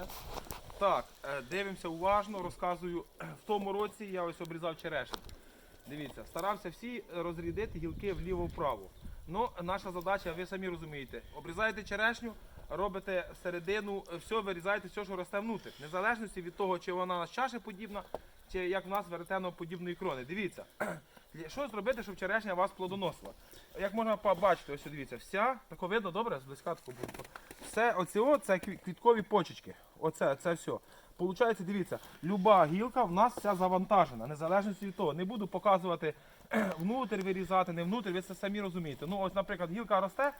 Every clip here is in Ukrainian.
росте. Так, е, дивимося уважно, розказую. В тому році я ось обрізав черешню. Дивіться, старався всі розрядити гілки вліво-вправо. Ну, наша задача, ви самі розумієте, обрізаєте черешню, робите середину, все, вирізаєте все, що росте внутрі. Незалежності від того, чи вона з чаші подібна, чи як в нас веретено подібної крони. Дивіться, що зробити, щоб черешня вас плодоносила? Як можна побачити, ось дивіться, вся, тако видно, добре, зблизька тако буде. Все, оці о, це квіткові почечки. Оце, це все. Получається, дивіться, люба гілка в нас вся завантажена, незалежно від того. Не буду показувати внутрі вирізати, не внутрі, ви це самі розумієте. Ну, ось, наприклад, гілка росте,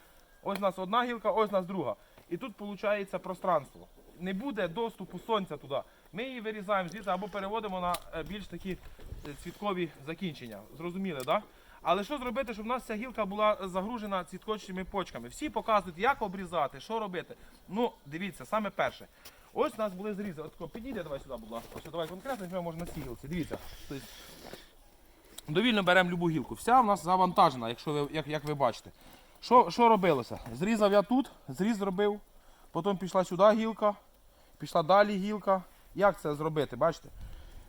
ось у нас одна гілка, ось у нас друга. І тут виходить пространство. Не буде доступу сонця туди. Ми її вирізаємо звідси або переводимо на е, більш такі е, цвіткові закінчення. Зрозуміли, так? Але що зробити, щоб у нас ця гілка була загружена цвіткочими почками? Всі показують, як обрізати, що робити. Ну, дивіться, саме перше. Ось у нас були зрізи. От підійде, давай сюди, будь ласка. Ось давай конкретно, може на гілці. Дивіться. Тобто, довільно беремо любу гілку. Вся у нас завантажена, якщо ви, як, як ви бачите. Що, що робилося? Зрізав я тут, зріз зробив, потім пішла сюди гілка, пішла далі гілка. Як це зробити? Бачите?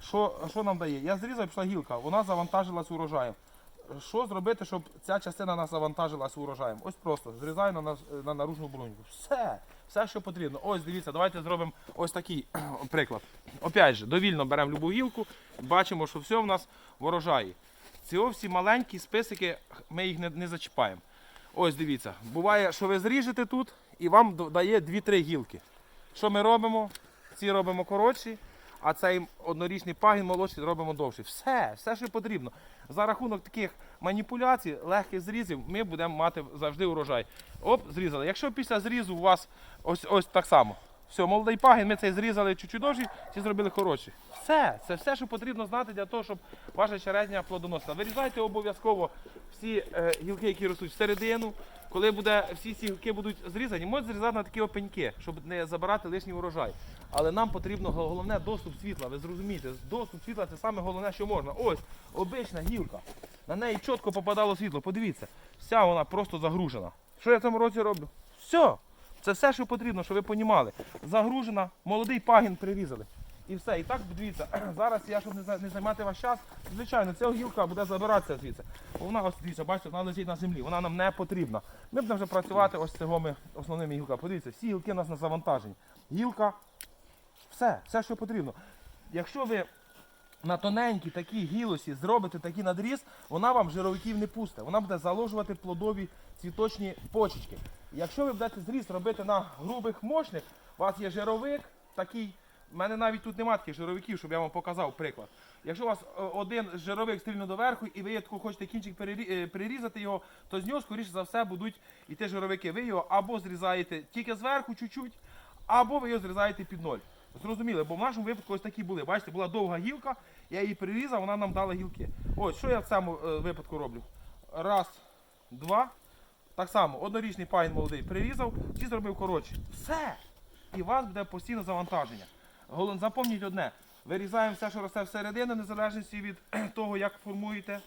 Що, що нам дає? Я зрізав, пішла гілка, вона завантажилась урожаєм. Що зробити, щоб ця частина нас завантажилась урожаєм? Ось просто зрізаю на, на наружну бруньку. Все, все, що потрібно. Ось дивіться, давайте зробимо ось такий приклад. Опять же, довільно беремо любу гілку, бачимо, що все в нас в урожаї. Ці всі маленькі списики, ми їх не, не зачіпаємо. Ось дивіться, буває, що ви зріжете тут і вам дає 2-3 гілки. Що ми робимо? Ці робимо коротші, а цей однорічний пагін молодший робимо довший. Все, все, що потрібно. За рахунок таких маніпуляцій, легких зрізів, ми будемо мати завжди урожай. Оп, зрізали. Якщо після зрізу у вас ось, ось так само. Все, молодий пагін, ми цей зрізали чуть-чуть довший, ці зробили коротші. Все, це все, що потрібно знати для того, щоб ваша чередня плодоносила. Вирізайте обов'язково всі е, гілки, які ростуть всередину. Коли буде, всі ці гілки будуть зрізані, можуть зрізати на такі опеньки, щоб не забирати лишній урожай. Але нам потрібно головне доступ світла. Ви зрозумієте, доступ світла це саме головне, що можна. Ось обична гілка. На неї чітко попадало світло. Подивіться, вся вона просто загружена. Що я в цьому році роблю? Все. Це все, що потрібно, щоб ви понімали. Загружена, молодий пагін прирізали. І все. І так, дивіться, зараз я, щоб не займати ваш час, звичайно, ця гілка буде забиратися звідси. Вона ось дивіться, бачите, вона лежить на землі, вона нам не потрібна. Ми будемо вже працювати ось цими основними гілками. Подивіться, всі гілки у нас на завантаженні. Гілка, все, все, що потрібно. Якщо ви на тоненькій такій гілосі зробите такий надріз, вона вам жировиків не пусте. Вона буде заложувати плодові цвіточні почечки. Якщо ви будете зріз робити на грубих мощних, у вас є жировик такий. У мене навіть тут немає таких жировиків, щоб я вам показав приклад. Якщо у вас е, один жировик стрільно доверху і ви хочете кінчик е, перерізати його, то з нього, скоріше за все, будуть іти жировики. Ви його або зрізаєте тільки зверху чуть-чуть, або ви його зрізаєте під ноль. Зрозуміли, бо в нашому випадку ось такі були. Бачите, була довга гілка, я її перерізав, вона нам дала гілки. Ось, що я в цьому е, випадку роблю? Раз, два. Так само, однорічний пагін молодий прирізав, ці зробив коротше. Все! І у вас буде постійне завантаження. Голов- Запам'ятайте одне. Вирізаємо все, що росте всередину, незалежності від того, як формуєте.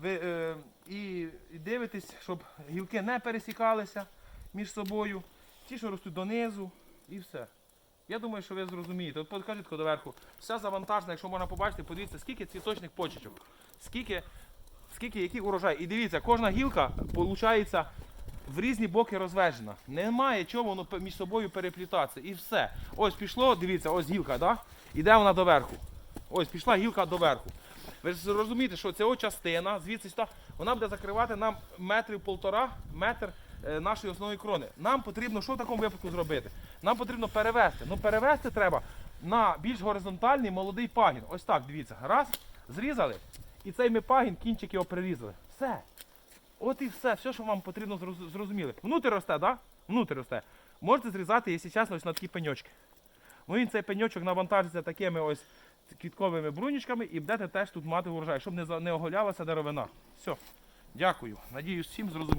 Ви, е, і дивитесь, щоб гілки не пересікалися між собою. Ті, що ростуть донизу, і все. Я думаю, що ви зрозумієте. От покажіть доверху. Вся завантажена, якщо можна побачити, подивіться, скільки цвіточних почечок, скільки, скільки який урожай. І дивіться, кожна гілка виходить в різні боки розвежена. Немає чого воно між собою переплітатися. І все. Ось пішло, дивіться, ось гілка, да? іде вона доверху. Ось пішла гілка доверху. Ви ж розумієте, що ця частина, звідси вона буде закривати нам метрів полтора, метр нашої основної крони. Нам потрібно що в такому випадку зробити? Нам потрібно перевести. Ну перевести треба на більш горизонтальний молодий пагін. Ось так, дивіться. Раз, зрізали, і цей ми пагін, кінчик його прирізали. Все. От і все, все, що вам потрібно зроз- зрозуміли. Внутрі росте, так? Да? Внутрі росте. Можете зрізати, якщо чесно, ось на такі пеньочки. Ну він цей пеньочок навантажиться такими ось квітковими брунічками і будете теж тут мати урожай, щоб не оголялася деревина. Все. Дякую. Надіюсь, всім зрозуміло.